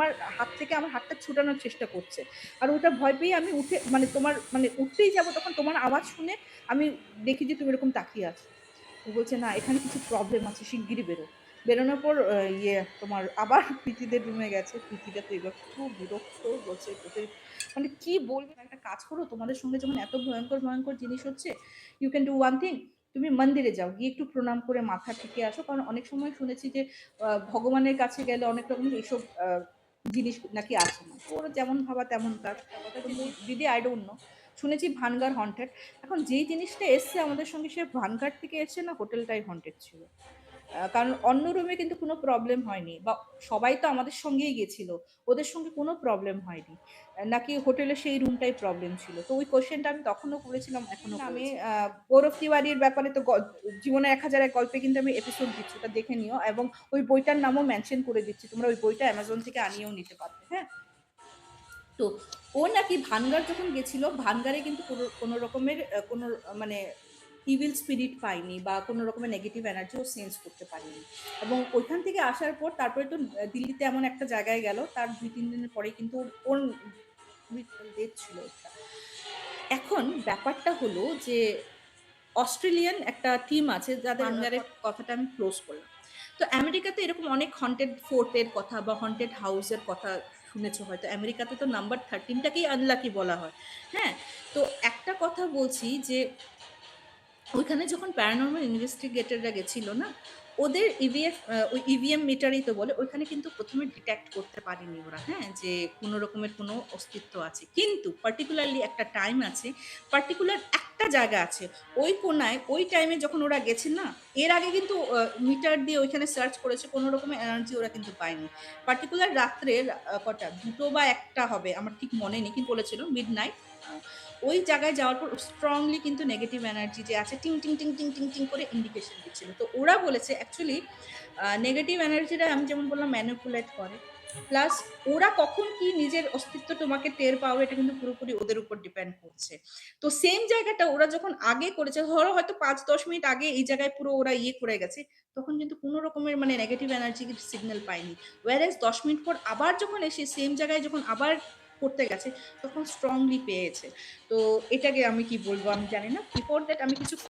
তোমার হাত থেকে আমার হাতটা ছুটানোর চেষ্টা করছে। আর ওটা ভয় পেয়ে আমি উঠে মানে তোমার মানে উঠতেই যাব তখন তোমার আওয়াজ শুনে আমি দেখি যে তুমি এরকম তাকিয়ে আছো। ও বলছে, না, এখানে কিছু প্রবলেম আছে, শিগগিরই বেরো। বেরোনোর পর ইয়ে তোমার আবার প্রীতিদের রুমে গেছে। প্রীতিটা তো এবার খুব বিরক্ত বলছে, তোদের মানে কি বলবে, একটা কাজ করো, তোমাদের সঙ্গে যখন এত ভয়ঙ্কর ভয়ঙ্কর জিনিস হচ্ছে you can do one thing তুমি মন্দিরে যাও, গিয়ে একটু প্রণাম করে মাথা ঠেকে আসো। কারণ অনেক সময় শুনেছি যে ভগবানের কাছে গেলে অনেক রকম এইসব জিনিস নাকি আছে না? ওর যেমন ভাবা তেমন কাজ দিদি আই ডোন্ট নো শুনেছি ভানগার হন্টেড এখন যেই জিনিসটা এসছে আমাদের সঙ্গে, সে ভানগার থেকে এসছে না হোটেলটাই হন্টেড ছিল? কারণ অন্য রুমে কিন্তু কোনো প্রবলেম হয়নি বা সবাই তো আমাদের সঙ্গেই গেছিল ওদের সঙ্গে কোনো প্রবলেম হয়নি। নাকি হোটেলে সেই রুমটাই প্রবলেম ছিল। তো ওই কোশ্চেনটা আমি তখনও করেছিলাম এখনও আমি গৌরব তিওয়ারির ব্যাপারে তো জীবনে এক হাজার এক গল্পে কিন্তু আমি এপিসোড দিচ্ছি ওটা দেখে নিও। এবং ওই বইটার নামও মেনশন করে দিচ্ছি তোমরা ওই বইটা অ্যামাজন থেকে আনিয়েও নিতে পারবে হ্যাঁ? তো ও নাকি ভানগার যখন গেছিল ভানগারে কিন্তু কোনো কোনো রকমের কোনো মানে ইভিল স্পিরিট পাইনি বা কোনো রকমের নেগেটিভ এনার্জিও সেন্স করতে পারিনি। এবং ওইখান থেকে আসার পর তারপরে তো দিল্লিতে এমন একটা জায়গায় গেল তার দুই তিন দিনের পরে কিন্তু ওর ডেথ ছিল এখন ব্যাপারটা হলো যে অস্ট্রেলিয়ান একটা টিম আছে যাদের আন্ডারের কথাটা আমি ক্লোজ করলাম। তো আমেরিকাতে এরকম অনেক হন্টেড ফোর্টের কথা বা হন্টেড হাউসের কথা শুনেছো হয়তো। আমেরিকাতে তো নাম্বার থার্টিনটাকেই আনলাকি বলা হয়। হ্যাঁ তো একটা কথা বলছি যে ওইখানে যখন প্যারানর্মাল ইনভেস্টিগেটররা গেছিল না ওদের ইভিএফ ওই ইভিএম মিটারই তো বলে, ওইখানে কিন্তু প্রথমে ডিটেক্ট করতে পারেনি ওরা হ্যাঁ যে কোনো রকমের কোনো অস্তিত্ব আছে। কিন্তু পার্টিকুলারলি একটা টাইম আছে পার্টিকুলার একটা জায়গা আছে, ওই কোনায়, ওই টাইমে যখন ওরা গেছে না, এর আগে কিন্তু মিটার দিয়ে ওইখানে সার্চ করেছে, কোনো রকমের এনার্জি ওরা কিন্তু পায়নি। পার্টিকুলার রাত্রে কটা, দুটো বা একটা হবে, আমার ঠিক মনে নেই, কিন্তু বলেছিল মিড নাইট ওই জায়গায় যাওয়ার পর স্ট্রংলি কিন্তু নেগেটিভ এনার্জি যে আছে, টিং টিং টিং টিং টিং টিং করে ইন্ডিকেশন দিচ্ছিল। তো ওরা বলেছে অ্যাকচুয়ালি নেগেটিভ এনার্জিটা আমি যেমন বললাম ম্যানিপুলেট করে। প্লাস ওরা কখন কি নিজের অস্তিত্ব তোমাকে টের পাবে, এটা কিন্তু পুরোপুরি ওদের উপর ডিপেন্ড করছে। তো সেম জায়গাটা ওরা যখন আগে করেছে, ধরো হয়তো পাঁচ, দশ মিনিট আগে এই জায়গায় পুরো ওরা ইয়ে করে গেছে, তখন কিন্তু কোনো রকমের মানে নেগেটিভ এনার্জি সিগন্যাল পায়নি। ওয়ারেজ দশ মিনিট পর আবার যখন এসে সেম জায়গায় যখন আবার করতে গেছে, তখন স্ট্রংলি পেয়েছে। তো এটাকে আমি কি বলব আমি জানি না। বিফোর দ্যাট আমি কিছু